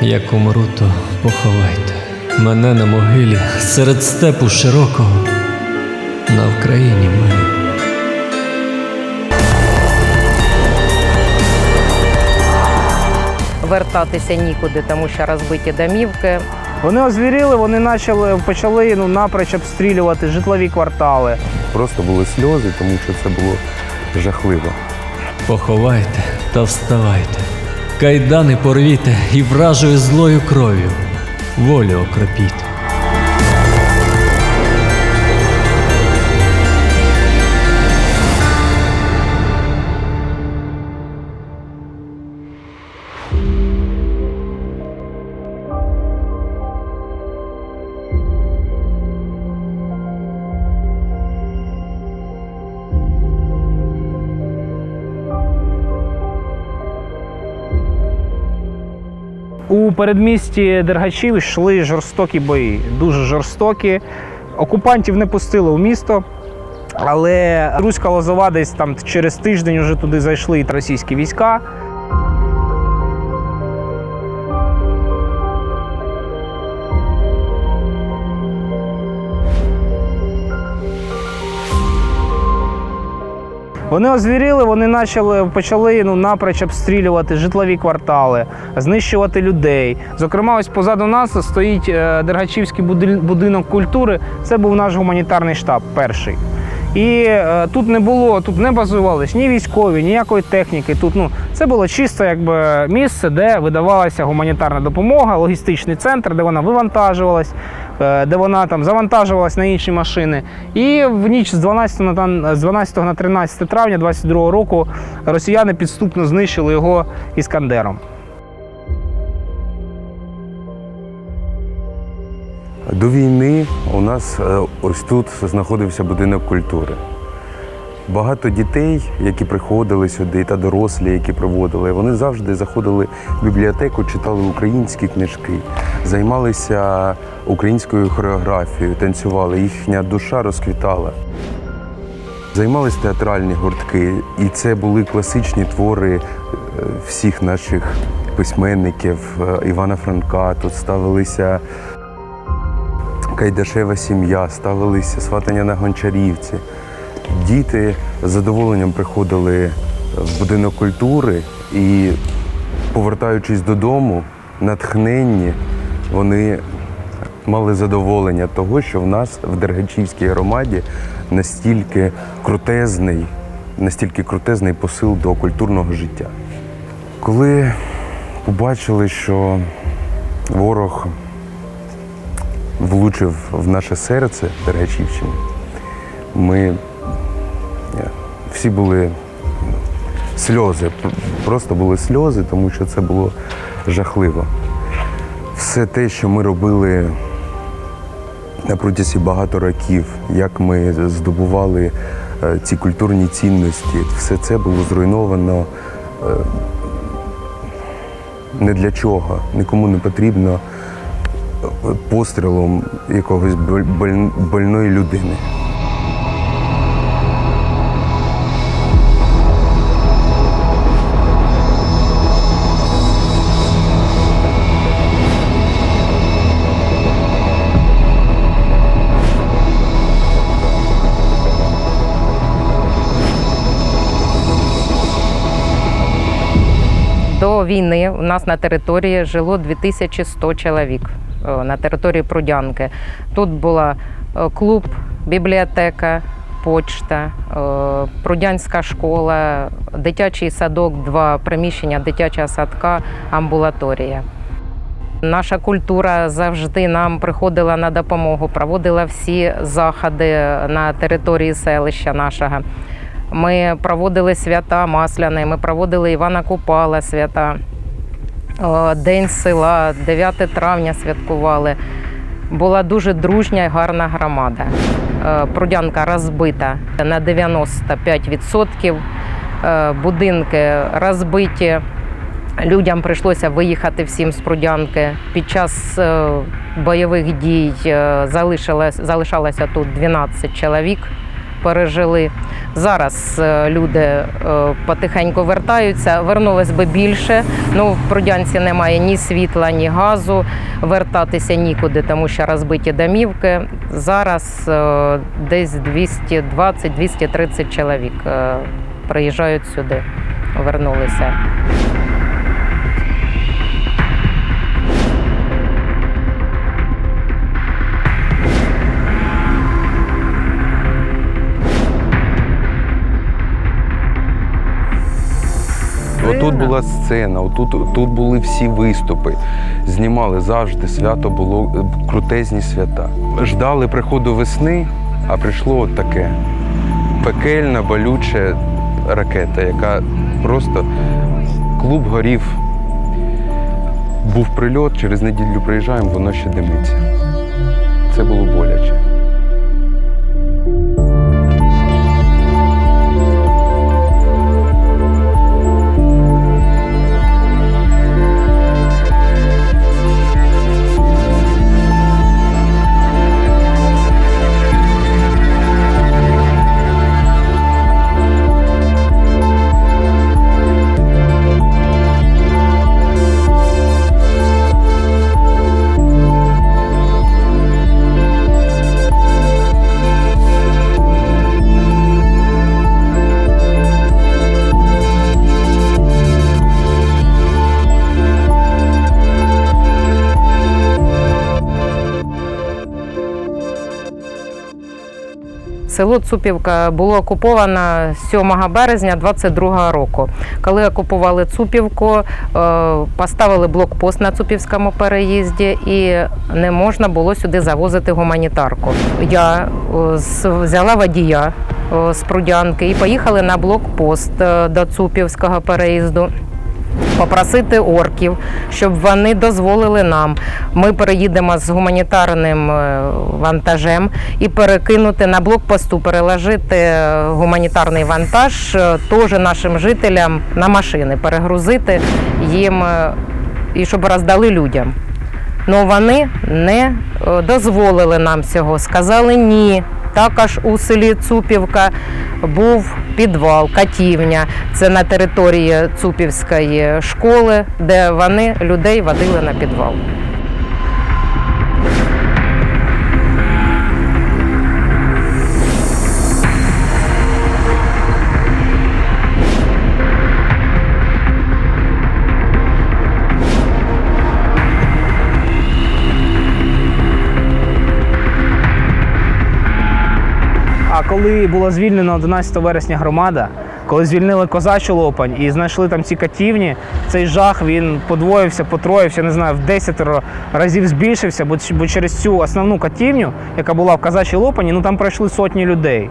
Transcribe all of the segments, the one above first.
Як умру, то поховайте мене на могилі серед степу широкого на Вкраїні милій. Вертатися нікуди, тому що розбиті домівки. Вони озвіріли, вони почали, почали ну, напроч обстрілювати житлові квартали. Просто були сльози, тому що це було жахливо. Поховайте та вставайте, кайдани порвіте і вражою злою кров'ю волю окропіть. У передмісті Дергачів йшли жорстокі бої, дуже жорстокі. Окупантів не пустили в місто, але Руська Лозова десь там через тиждень вже туди зайшли російські війська. Вони озвіріли, вони почали, почали ну, напроч обстрілювати житлові квартали, знищувати людей. Зокрема, ось позаду нас стоїть е, Дергачівський будинок культури. Це був наш гуманітарний штаб перший. І е, тут не було, тут не базувались ні військові, ніякої техніки. Тут ну це було чисто якби місце, де видавалася гуманітарна допомога, логістичний центр, де вона вивантажувалась, де вона там завантажувалась на інші машини. І в ніч з 12 на з 12 на 13 травня 2022 року росіяни підступно знищили його іскандером. До війни у нас е, ось тут знаходився будинок культури. Багато дітей, які приходили сюди, та дорослі, які приводили, вони завжди заходили в бібліотеку, читали українські книжки, займалися українською хореографією, танцювали. Їхня душа розквітала. Займались театральні гуртки, і це були класичні твори е, всіх наших письменників е, Івана Франка. Тут ставилися Кайдашева сім'я, ставилися сватання на гончарівці. Діти з задоволенням приходили в будинок культури і, повертаючись додому, натхненні, вони мали задоволення того, що в нас в Дергачівській громаді настільки крутезний, настільки крутезний посил до культурного життя. Коли побачили, що ворог влучив в наше серце Дергачівщини, ми всі були сльози, просто були сльози, тому що це було жахливо. Все те, що ми робили на протязі багато років, як ми здобували е, ці культурні цінності, все це було зруйновано е, не для чого, нікому не потрібно е, пострілом якогось боль- боль- больної людини. Війни у нас на території жило 2100 чоловік е, на території Прудянки. Тут була е, клуб, бібліотека, почта, е, Прудянська школа, дитячий садок, два приміщення дитячого садка, амбулаторія. Наша культура завжди нам приходила на допомогу, проводила всі заходи на території селища нашого. Ми проводили свята Масляни, ми проводили Івана Купала свята, День села, 9 травня святкували. Була дуже дружня і гарна громада. Е, Прудянка розбита на 95%. Е, Будинки розбиті. Людям прийшлося виїхати всім з Прудянки. Під час е, бойових дій е, залишалося тут 12 чоловік пережили. Зараз е, люди е, потихеньку вертаються. Вернулось би більше. Ну в Прудянці немає ні світла, ні газу. Вертатися нікуди, тому що розбиті домівки. Зараз е, десь 220-230 чоловік приїжджають сюди, вернулися. Отут була сцена, отут тут були всі виступи. Знімали завжди свято було е, крутезні свята. Ждали приходу весни, а прийшло от таке пекельна, болюча ракета, яка просто клуб горів. Був прильот, через неділю приїжджаємо, воно ще димиться. Це було боляче. Село Цупівка було окуповано 7 березня 22 року. Коли окупували Цупівку, е, поставили блокпост на Цупівському переїзді і не можна було сюди завозити гуманітарку. Я е, взяла водія е, з Прудянки і поїхали на блокпост до Цупівського переїзду. Попросити орків, щоб вони дозволили нам. Ми переїдемо з гуманітарним е, вантажем і перекинути на блокпосту, переложити е, гуманітарний вантаж е, теж нашим жителям на машини, перегрузити їм і щоб роздали людям. Ну вони не дозволили нам цього. Сказали ні. Також у селі Цупівка був підвал, катівня. Це на території Цупівської школи, де вони людей водили на підвал. Коли було звільнено 11 вересня громада, коли звільнили козачу Лопань і знайшли там ці катівні, цей жах він подвоївся, потроївся, не знаю, в 10 разів збільшився, бо, через цю основну катівню, яка була в козачій Лопані, ну там пройшли сотні людей.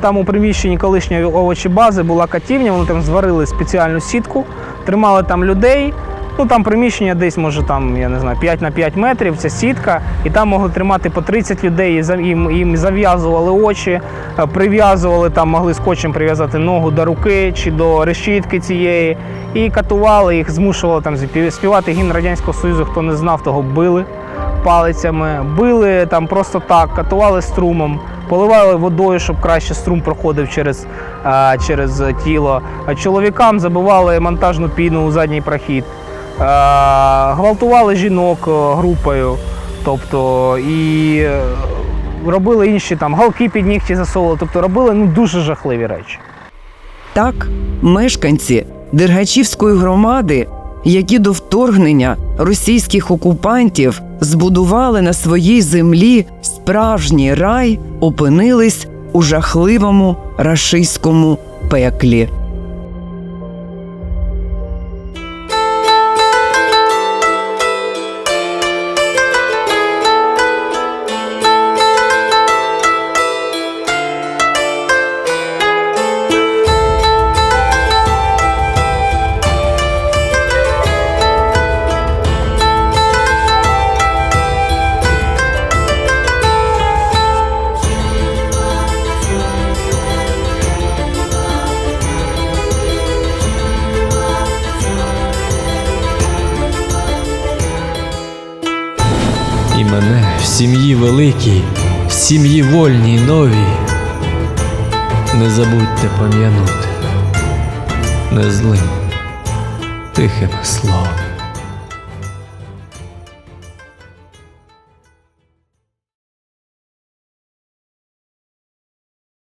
Там у приміщенні колишньої овочебази була катівня, вони там зварили спеціальну сітку, тримали там людей. Ну там приміщення десь, може, там, я не знаю, 5 на 5 метрів, ця сітка, і там могли тримати по 30 людей, їм, їм зав'язували очі, е, прив'язували, там могли скотчем прив'язати ногу до руки чи до решітки цієї. І катували їх, змушували там спів- співати гімн Радянського Союзу, хто не знав, того били палицями, били там просто так, катували струмом, поливали водою, щоб краще струм проходив через, через тіло. Чоловікам забивали монтажну піну у задній прохід, гвалтували жінок е, групою, тобто і е, робили інші там галки під нігті засовували, тобто робили ну, дуже жахливі речі. Так, мешканці Дергачівської громади, які до вторгнення російських окупантів збудували на своїй землі справжній рай, опинились у жахливому рашистському пеклі. Сім'ї великій в сім'ї вольній новій. Не забудьте пам'янути незлим тихим словом.